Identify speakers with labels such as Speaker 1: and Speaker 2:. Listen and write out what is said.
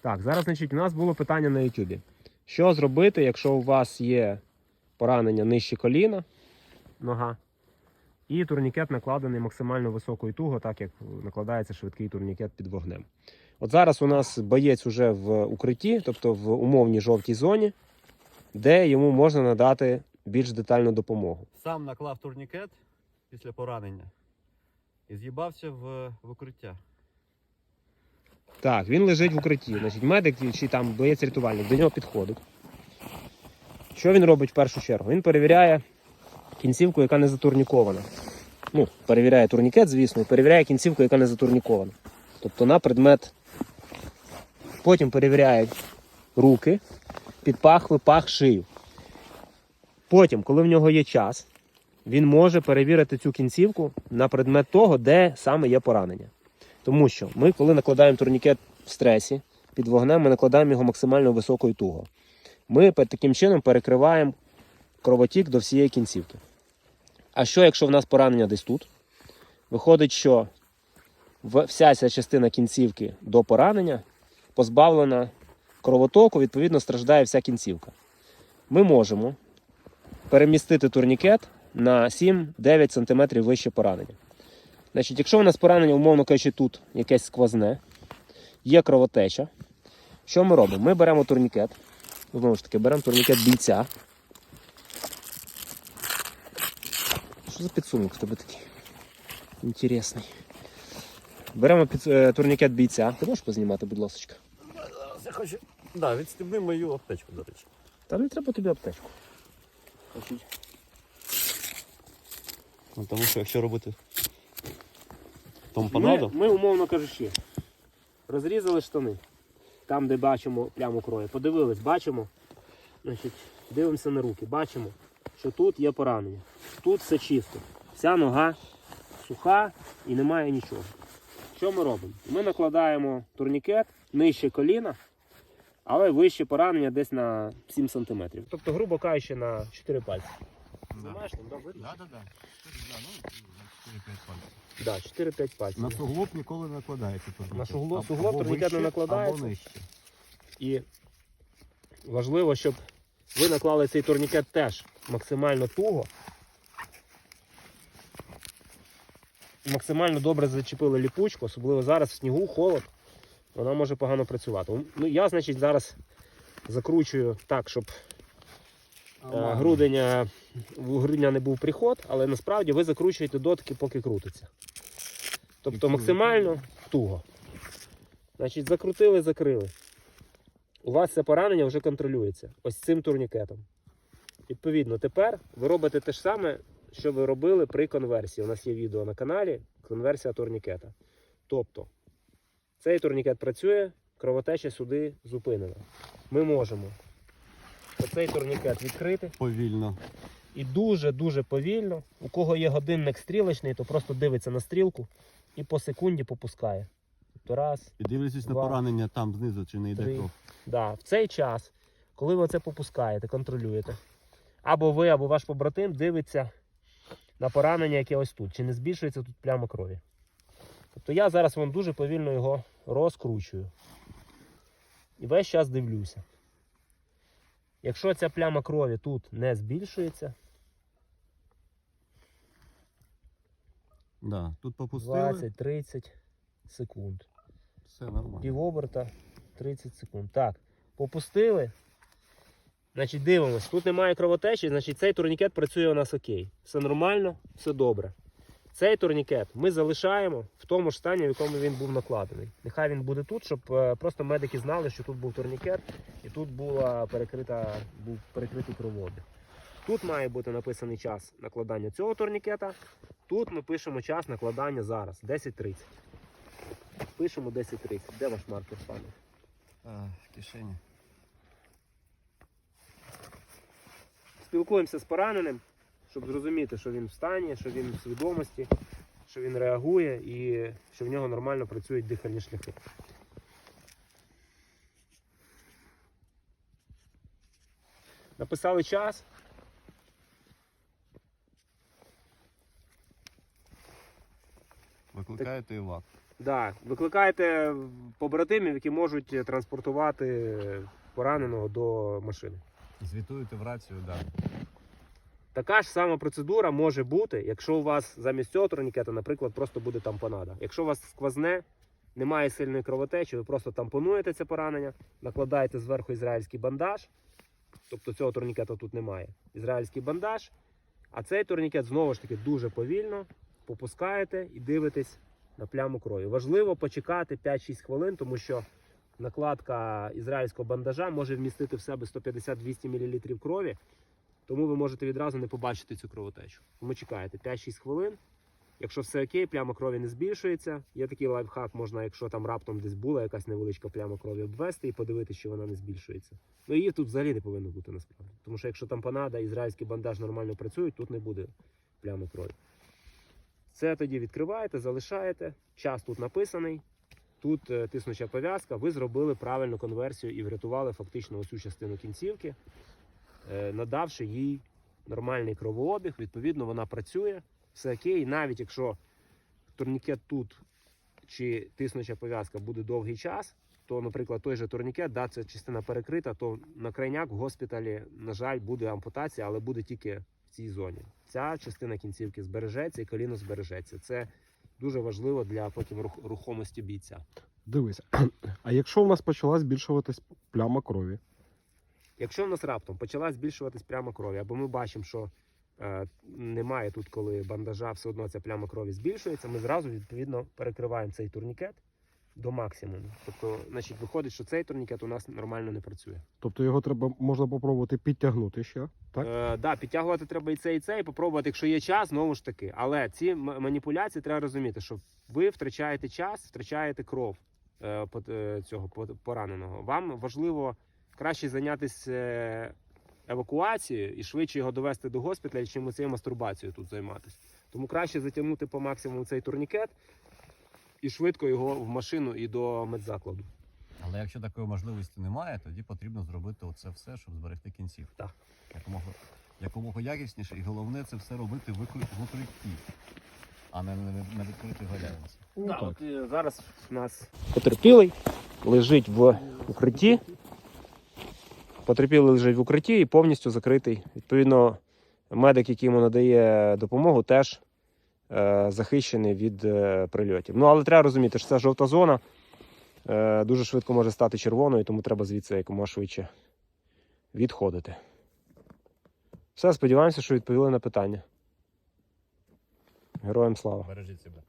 Speaker 1: Так, зараз, значить, у нас було питання на YouTube. Що зробити, якщо у вас є поранення нижче коліна, нога, і турнікет накладений максимально високою туго, так як накладається швидкий турнікет під вогнем. От зараз у нас боєць уже в укритті, тобто в умовній жовтій зоні, де йому можна надати більш детальну допомогу.
Speaker 2: Сам наклав турнікет після поранення і з'їбався в, в укриття.
Speaker 1: Так, він лежить в укритті. Значить, медик чи там боєць рятувальник до нього підходить. Що він робить в першу чергу? Він перевіряє кінцівку, яка не затурнікована. Ну, перевіряє турнікет, звісно, і перевіряє кінцівку, яка не затурнікована. Тобто на предмет. Потім перевіряє руки, під пахви, пах, шию. Потім, коли в нього є час, він може перевірити цю кінцівку на предмет того, де саме є поранення. Тому що ми, коли накладаємо турнікет в стресі під вогнем, ми накладаємо його максимально високою туго. Ми таким чином перекриваємо кровотік до всієї кінцівки. А що, якщо в нас поранення десь тут? Виходить, що вся ця частина кінцівки до поранення позбавлена кровотоку, відповідно, страждає вся кінцівка. Ми можемо перемістити турнікет на 7-9 см вище поранення. Значить, якщо у нас поранення, умовно кажучи, тут якесь сквозне, є кровотеча, що ми робимо? Ми беремо турнікет, знову ж таки, беремо турнікет бійця. Що за підсумок в тебе такий? Інтересний. Беремо під, е, турнікет бійця. Ти можеш познімати, будь ласка?
Speaker 2: Я хочу. Да, відстібни мою аптечку, до речі.
Speaker 1: Та не треба тобі аптечку.
Speaker 2: Ну, тому що якщо робити помпонаду,
Speaker 1: ми, умовно кажучи, розрізали штани. Там, де бачимо пляму крові. Подивились, бачимо. Значить, дивимося на руки. Бачимо, що тут є поранення. Тут все чисто. Вся нога суха і немає нічого. Що ми робимо? Ми накладаємо турнікет нижче коліна, але вище поранення десь на 7 см. Тобто, грубо кажучи, на 4 пальці. Знімаєш там, да?
Speaker 3: Да, да, да.
Speaker 1: Да, 4-5 пальців.
Speaker 3: На суглоб ніколи не накладається турнікет.
Speaker 1: На суглоб-
Speaker 3: Або
Speaker 1: суглоб турнікет не
Speaker 3: вище,
Speaker 1: накладається.
Speaker 3: Або нижче.
Speaker 1: І важливо, щоб ви наклали цей турнікет теж максимально туго. Максимально добре зачепили ліпучку, особливо зараз в снігу, холод, вона може погано працювати. Ну, я, значить, зараз закручую так, щоб грудення, в грудня не був приход, але насправді ви закручуєте дотики, поки крутиться. Тобто максимально туго. Значить, закрутили, закрили. У вас це поранення вже контролюється ось цим турнікетом. Відповідно, тепер ви робите те ж саме, що ви робили при конверсії. У нас є відео на каналі конверсія турнікета. Тобто, цей турнікет працює, кровотеча сюди зупинена. Ми можемо оцей турнікет відкрити
Speaker 3: Повільно.
Speaker 1: і дуже-дуже повільно. У кого є годинник стрілочний, то просто дивиться на стрілку і по секунді попускає. Тобто раз,
Speaker 3: І дивлячись на
Speaker 1: Два,
Speaker 3: поранення там знизу, чи не йде
Speaker 1: три.
Speaker 3: кров.
Speaker 1: Да, в цей час, коли ви це попускаєте, контролюєте, або ви, або ваш побратим дивиться на поранення, яке ось тут, чи не збільшується тут пляма крові. Тобто я зараз вам дуже повільно його розкручую. І весь час дивлюся. Якщо ця пляма крові тут не збільшується,
Speaker 3: Да. Тут попустили,
Speaker 1: 20-30 секунд.
Speaker 3: все нормально.
Speaker 1: Півоберта 30 секунд. Так, попустили. Значить, дивимось. Тут немає кровотечі, значить цей турнікет працює у нас окей. Все нормально, все добре. Цей турнікет ми залишаємо в тому ж стані, в якому він був накладений. Нехай він буде тут, щоб е, просто медики знали, що тут був турнікет і тут була перекрита, був перекритий кровообіг. Тут має бути написаний час накладання цього турнікета. Тут ми пишемо час накладання зараз, 10.30. Пишемо 10.30. Де ваш маркер, пане?
Speaker 3: А, в кишені.
Speaker 1: Спілкуємося з пораненим, щоб зрозуміти, що він в стані, що він в свідомості, що він реагує і що в нього нормально працюють дихальні шляхи. Написали час.
Speaker 3: Викликаєте викликаєте івак.
Speaker 1: Да, викликайте побратимів, які можуть транспортувати пораненого до машини.
Speaker 3: Звітуєте в рацію, да.
Speaker 1: Така ж сама процедура може бути, якщо у вас замість цього турнікета, наприклад, просто буде тампонада. Якщо у вас сквозне, немає сильної кровотечі, ви просто тампонуєте це поранення, накладаєте зверху ізраїльський бандаж, тобто цього турнікета тут немає. Ізраїльський бандаж, а цей турнікет знову ж таки дуже повільно попускаєте і дивитесь на пляму крові. Важливо почекати 5-6 хвилин, тому що накладка ізраїльського бандажа може вмістити в себе 150-200 мл крові. Тому ви можете відразу не побачити цю кровотечу. Тому чекаєте 5-6 хвилин. Якщо все окей, пляма крові не збільшується. Є такий лайфхак, можна, якщо там раптом десь була якась невеличка пляма крові, обвести і подивитися, що вона не збільшується. Ну її тут взагалі не повинно бути насправді. Тому що якщо там панада, ізраїльський бандаж нормально працюють, тут не буде плями крові. Це тоді відкриваєте, залишаєте. Час тут написаний. Тут е, тиснуча пов'язка. Ви зробили правильну конверсію і врятували фактично оцю частину кінцівки надавши їй нормальний кровообіг, відповідно, вона працює, все окей. Навіть якщо турнікет тут чи тиснуча пов'язка буде довгий час, то, наприклад, той же турнікет, да, ця частина перекрита, то на крайняк в госпіталі, на жаль, буде ампутація, але буде тільки в цій зоні. Ця частина кінцівки збережеться і коліно збережеться. Це дуже важливо для потім рух- рухомості бійця.
Speaker 4: Дивися, а якщо у нас почала збільшуватись пляма крові,
Speaker 1: Якщо в нас раптом почала збільшуватись пляма крові, або ми бачимо, що е, немає тут, коли бандажа, все одно ця пляма крові збільшується, ми зразу відповідно перекриваємо цей турнікет до максимуму. Тобто, значить, виходить, що цей турнікет у нас нормально не працює.
Speaker 4: тобто його треба можна попробувати підтягнути ще, так?
Speaker 1: Е, да, підтягувати треба і це, і це, і попробувати, якщо є час, знову ж таки. Але ці маніпуляції треба розуміти, що ви втрачаєте час, втрачаєте кров е, е, цього пот- пораненого. Вам важливо краще зайнятися е, евакуацією і швидше його довести до госпіталя, чим цією мастурбацією тут займатися. Тому краще затягнути по максимуму цей турнікет і швидко його в машину і до медзакладу.
Speaker 3: Але якщо такої можливості немає, тоді потрібно зробити оце все, щоб зберегти кінців.
Speaker 1: Так.
Speaker 3: Якомога, якомога якісніше, і головне це все робити в укритті, а не на, відкритій галявинці.
Speaker 4: Ну, так.
Speaker 1: от, зараз у нас потерпілий лежить в укритті. Потерпілий лежить в укритті і повністю закритий. Відповідно, медик, який йому надає допомогу, теж е, захищений від е, прильотів. Ну, але треба розуміти, що це жовта зона. Е, дуже швидко може стати червоною, тому треба звідси якомога швидше відходити. Все, сподіваємося, що відповіли на питання. Героям слава!
Speaker 3: Бережіть себе.